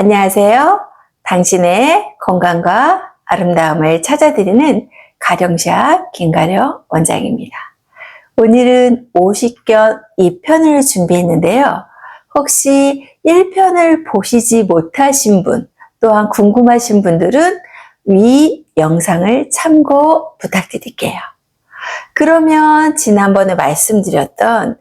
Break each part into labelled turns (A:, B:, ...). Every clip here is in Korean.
A: 안녕하세요. 당신의 건강과 아름다움을 찾아드리는 가령샵 김가령 원장입니다. 오늘은 50견 2편을 준비했는데요. 혹시 1편을 보시지 못하신 분, 또한 궁금하신 분들은 위 영상을 참고 부탁드릴게요. 그러면 지난번에 말씀드렸던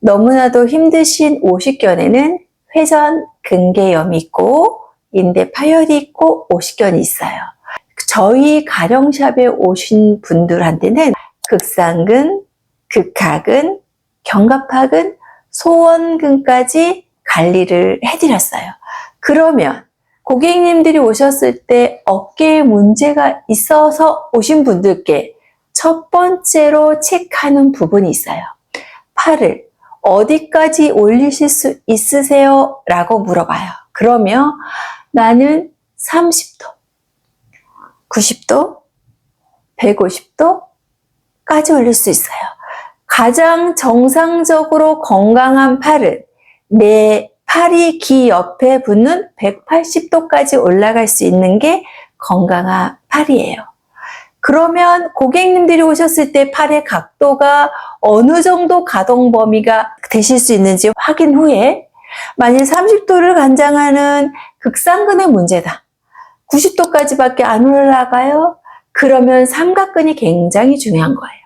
A: 너무나도 힘드신 50견에는 회전 근개염이 있고 인대 파열이 있고 50견이 있어요. 저희 가령샵에 오신 분들한테는 극상근, 극하근, 견갑하근, 소원근까지 관리를 해드렸어요. 그러면 고객님들이 오셨을 때 어깨에 문제가 있어서 오신 분들께 첫 번째로 체크하는 부분이 있어요. 팔을 어디까지 올리실 수 있으세요? 라고 물어봐요. 그러면 나는 30도, 90도, 150도까지 올릴 수 있어요. 가장 정상적으로 건강한 팔은 내 팔이 귀 옆에 붙는 180도까지 올라갈 수 있는 게 건강한 팔이에요. 그러면 고객님들이 오셨을 때 팔의 각도가 어느 정도 가동 범위가 되실 수 있는지 확인 후에 만일 30도를 관장하는 극상근의 문제다. 90도까지밖에 안 올라가요? 그러면 삼각근이 굉장히 중요한 거예요.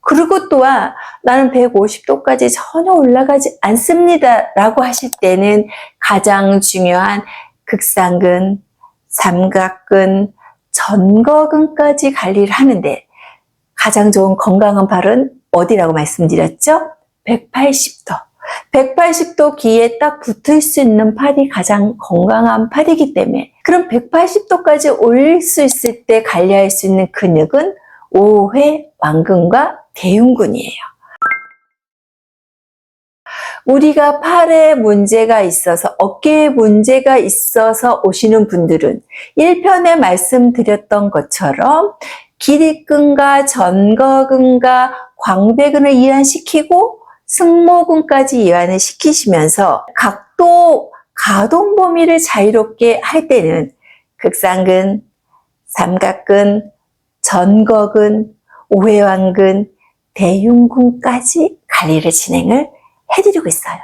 A: 그리고 또한 나는 150도까지 전혀 올라가지 않습니다. 라고 하실 때는 가장 중요한 극상근, 삼각근, 전거근까지 관리를 하는데 가장 좋은 건강한 팔은 어디라고 말씀드렸죠? 180도. 180도 귀에 딱 붙을 수 있는 팔이 가장 건강한 팔이기 때문에 그럼 180도까지 올릴 수 있을 때 관리할 수 있는 근육은 5회 완근과 대흉근이에요. 우리가 팔에 문제가 있어서 어깨에 문제가 있어서 오시는 분들은 1편에 말씀드렸던 것처럼 기립근과 전거근과 광배근을 이완시키고 승모근까지 이완을 시키시면서 각도 가동 범위를 자유롭게 할 때는 극상근, 삼각근, 전거근, 오해왕근, 대흉근까지 관리를 진행을 해드리고 있어요.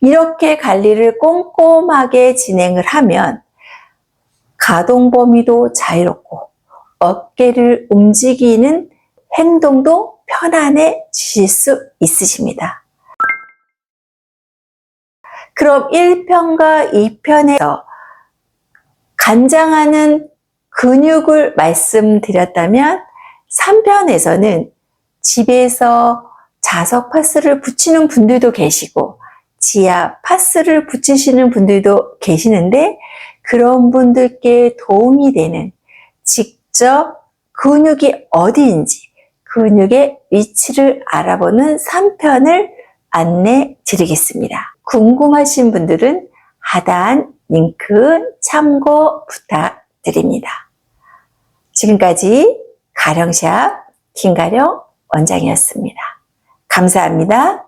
A: 이렇게 관리를 꼼꼼하게 진행을 하면 가동 범위도 자유롭고 어깨를 움직이는 행동도 편안해지실 수 있으십니다. 그럼 1편과 2편에서 간장하는 근육을 말씀드렸다면 3편에서는 집에서 자석 파스를 붙이는 분들도 계시고 지하 파스를 붙이시는 분들도 계시는데 그런 분들께 도움이 되는 직접 근육이 어디인지 근육의 위치를 알아보는 3편을 안내 드리겠습니다. 궁금하신 분들은 하단 링크 참고 부탁드립니다. 지금까지 가령샵 김가령 원장이었습니다. 감사합니다.